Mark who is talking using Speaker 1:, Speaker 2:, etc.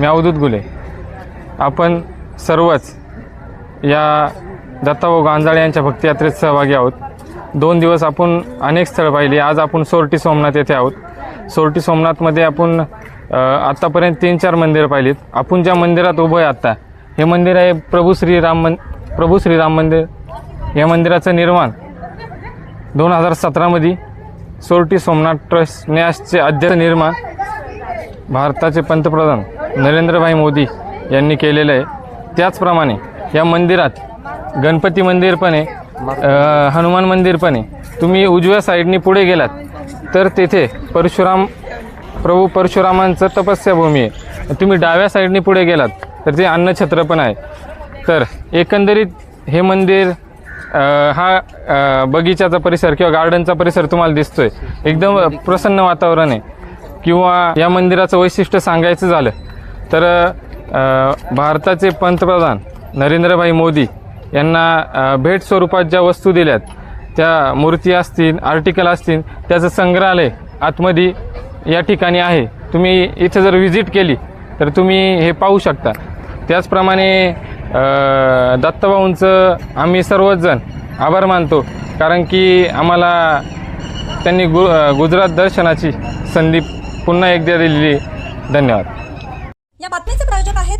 Speaker 1: मी अवधूत गुले. आपण सर्वच या दत्ताभाऊ गांजाळे यांच्या भक्तियात्रेत सहभागी आहोत. दोन दिवस आपण अनेक स्थळं पाहिली. आज आपण सोरटी सोमनाथ येथे आहोत. सोरटी सोमनाथमध्ये आपण आत्तापर्यंत तीन चार मंदिरं पाहिलीत. आपण ज्या मंदिरात उभं आहे आत्ता हे मंदिर आहे प्रभू श्रीराम मन प्रभू श्रीराम मंदिर. या मंदिराचं निर्माण दोन हजार सतरामध्ये सोरटी सोमनाथ ट्रस्ट न्यासचे अध्यक्ष निर्माण भारताचे पंतप्रधान नरेंद्रभाई मोदी यांनी केलेलं आहे. त्याचप्रमाणे या मंदिरात गणपती मंदिर पण आहे हनुमान मंदिर पण आहे. तुम्ही उजव्या साईडनी पुढे गेलात तर तेथे परशुराम प्रभू परशुरामांचं तपस्याभूमी आहे. तुम्ही डाव्या साईडनी पुढे गेलात तर ते अन्नछत्र पण आहे. तर एकंदरीत हे मंदिर हा बगीचाचा परिसर किंवा गार्डनचा परिसर तुम्हाला दिसतोय. एकदम प्रसन्न वातावरण आहे. किंवा या मंदिराचं वैशिष्ट्य सांगायचं झालं तर भारताचे पंतप्रधान नरेंद्रभाई मोदी यांना भेट स्वरूपात ज्या वस्तू दिल्यात त्या मूर्ती असतील आर्टिकल असतील त्याचं संग्रहालय आतमध्ये या ठिकाणी आहे. तुम्ही इथं जर व्हिजिट केली तर तुम्ही हे पाहू शकता. त्याचप्रमाणे दत्तभाऊंचं आम्ही सर्वचजण आभार मानतो कारण की आम्हाला त्यांनी गु गुजरात दर्शनाची संधी पुन्हा एकदा दिलेली धन्यवाद
Speaker 2: या बातमीचे प्रायोजक आहेत